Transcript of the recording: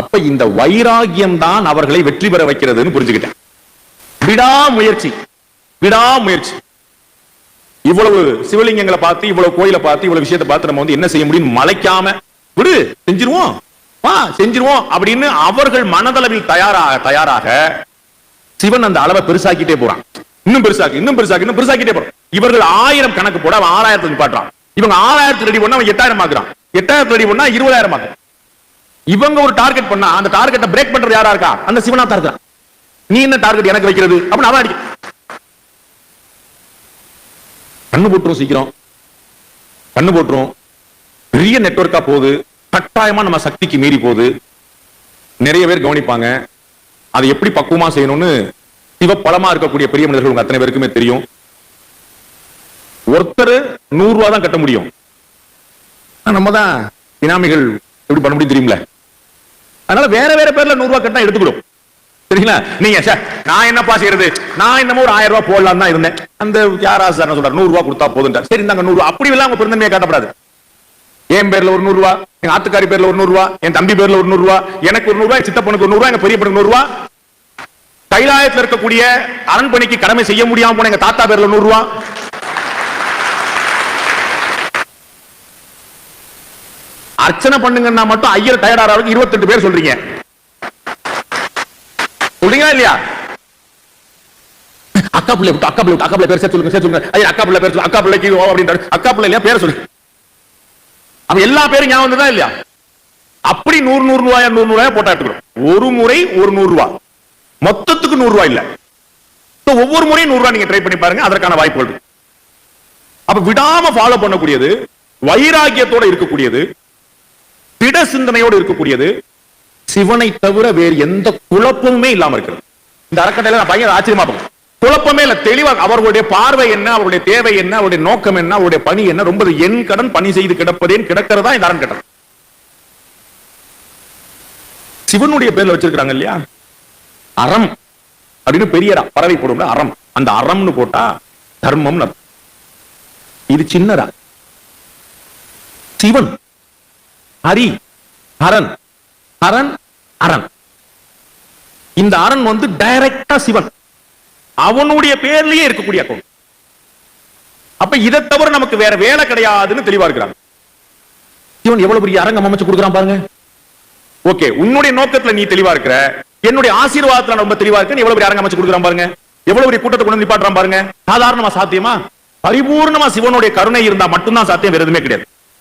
அப்ப இந்த வைராகியம் தான் அவர்களை வெற்றி பெற வைக்கிறதுன்னு புரிஞ்சுக்கிட்டேன். விடாமுயற்சி விடாமுயற்சி இவ்வளவு சிவலிங்கங்களை பார்த்து இவ்வளவு கோயிலை பார்த்து இவ்வளவு விஷயத்தை பார்த்து நம்ம வந்து என்ன செய்ய முடியும்? மலைக்காம விடு செஞ்சிருவோம். வா செஞ்சிருவோம் அப்படின்னு அவர்கள் மனதளவில் தயாராக தயாராக சிவன் அந்த அளவை பெருசாக்கிட்டே போறான். இன்னும் பெருசாக்கி இன்னும் பெருசாக்கி இன்னும் பெருசாக்கிட்டே போறான். இவர்கள் ஆயிரம் கணக்கு போட அவன் ஆறாயிரத்துக்கு பாட்டுறான் இவங்க ஆறாயிரத்து ரெடி பண்ணா அவன் எட்டாயிரம் ஆக்குறான். எட்டாயிரத்து ரெடி பண்ணா இருபதாயிரம் ஆக்குறான். இவங்க ஒரு டார்கெட் பண்ணா அந்த டார்கெட்டை பிரேக் பண்றது யாரா இருக்கா? அந்த சிவனா தான் நீ என்ன டார்கெட் எனக்கு வைக்கிறது? அப்படின்னு அவன் அடிக்க கண்ணு போட்டுரும் சீக்கிரம். கண்ணு போட்டுரும். பெரிய நெட்வொர்க்கா போகுது. கட்டாயமா நம்ம சக்திக்கு மீறி போகுது. நிறைய பேர் கவனிப்பாங்க. அதை எப்படி பக்குவமா செய்யணும்னு சிவப்பலமா இருக்கக்கூடிய பெரிய மனிதர்கள் உங்க அத்தனை பேருக்குமே தெரியும். ஒருத்தர் நூறு ரூபா தான் கட்ட முடியும். ஆனா நம்ம தான் இனாமிகள் எப்படி பண்ண முடியும் தெரியுமில்ல அதனால வேற வேற பேர்ல நூறு ரூபாய் கட்டினா எடுத்துக்கிடும். சரிங்களா? நீங்க சார் நான் என்னப்பா செய்யறது? நான் என்னமோ ஒரு ஆயிரம் ரூபாய் போடலாம் தான் இருந்தேன். அந்த யாரா சார் என்ன சொல்றாரு நூறு ரூபாய் கொடுத்தா போதும் சரி இந்தாங்க நூறு ரூபாய் அப்படி எல்லாம் உங்க பெருந்தன்மையை காட்டப்படாது. என் பேர்ல ஒரு நூறு ரூபாய் எங்க ஆத்துக்காரி பேர்ல ஒரு நூறு ரூபாய் என் தம்பி பேர்ல ஒரு நூறு ரூபாய் எனக்கு ஒரு நூறு ரூபாய் சித்தப்பனுக்கு ஒரு நூறு ரூபாய் எங்க பெரிய பனுக்கு நூறு ரூபா. கைலாயத்துல இருக்கக்கூடிய அரண்மனைக்கு கடமை செய்ய முடியாம போன எங்க தாத்தா பேர்ல நூறு ரூபாய் அர்ச்சனை பண்ணுங்கன்னா மட்டும் ஐயர் தயாராக இருபத்தெட்டு பேர் சொல்றீங்க. சொல்றீங்களா இல்லையா? அக்கா பிள்ளை விட்டு அக்கா பிள்ளை அக்கா பிள்ளை பேர் சேர்த்து சொல்லுங்க சேர்த்து சொல்லுங்க. ஐயா அக்கா பிள்ளை பேர் அக்கா பிள்ளைக்கு ஓ அப்படின்றாரு. அக்கா பிள்ளை இல்லையா? பேர் சொல்லு. அப்ப எல்லா பேரும் ஞாபகம் வந்ததா இல்லையா? அப்படி நூறு நூறு ரூபாய் நூறு ரூபாய் போட்டா எடுத்துக்கிறோம். ஒரு முறை ஒரு நூறு ரூபாய் மொத்தத்துக்கு நூறு ரூபாய் இல்ல. ஒவ்வொரு முறையும் நூறு ரூபாய் நீங்க ட்ரை பண்ணி பாருங்க அதற்கான வாய்ப்புகள் அப்ப விடாம ஃபாலோ பண்ணக்கூடியது வைராகியத்தோட இருக்கக்கூடியது திட சிந்தனையோடு இருக்கக்கூடியது. சிவனை தவிர வேறு எந்த குழப்பமுமே இல்லாம இருக்கிறது. இந்த அறக்கட்டையில நான் பையன் ஆச்சரியமா பார்க்கும் குழப்பமே இல்ல தெளிவா அவர்களுடைய பார்வை என்ன அவருடைய தேவை என்ன அவருடைய நோக்கம் என்ன அவருடைய பணி என்ன ரொம்ப என் கடன் பணி செய்து கிடப்பதேன் கிடக்கிறதா இந்த அறக்கட்டளை சிவனுடைய பேர்ல வச்சிருக்கிறாங்க இல்லையா? அறம் அப்படின்னு பெரிய பறவை போடும் அறம். அந்த அறம்னு போட்டா தர்மம் இது சின்னரா சிவன் ஹரி ஹரன். ஹரன் அரண். இந்த அரண் வந்து டைரக்டா சிவன். அவனுடைய பேர்லயே இருக்கக்கூடிய அக்கௌண்ட். அப்ப இதை தவிர நமக்கு வேற வேலை கிடையாதுன்னு தெளிவா இருக்கிறாங்க. சிவன் எவ்வளவு பெரிய அரங்கம் அமைச்சு கொடுக்குறான் பாருங்க. ஓகே உன்னுடைய நோக்கத்துல நீ தெளிவா இருக்கிற என்னுடைய ஆசீர்வாதத்துல ரொம்ப தெளிவா இருக்கு எவ்வளவு பெரிய அரங்கம் அமைச்சு கொடுக்குறான் பாருங்க. எவ்வளவு பெரிய கூட்டத்தை கொண்டு வந்து நிப்பாட்டுறான் பாருங்க. சாதாரணமா சாத்தியமா? பரிபூர்ணமா சிவனுடைய கருணை இருந்தா மட்டும்தான் சாத்தியம் வேற எதுவுமே கிடையாது.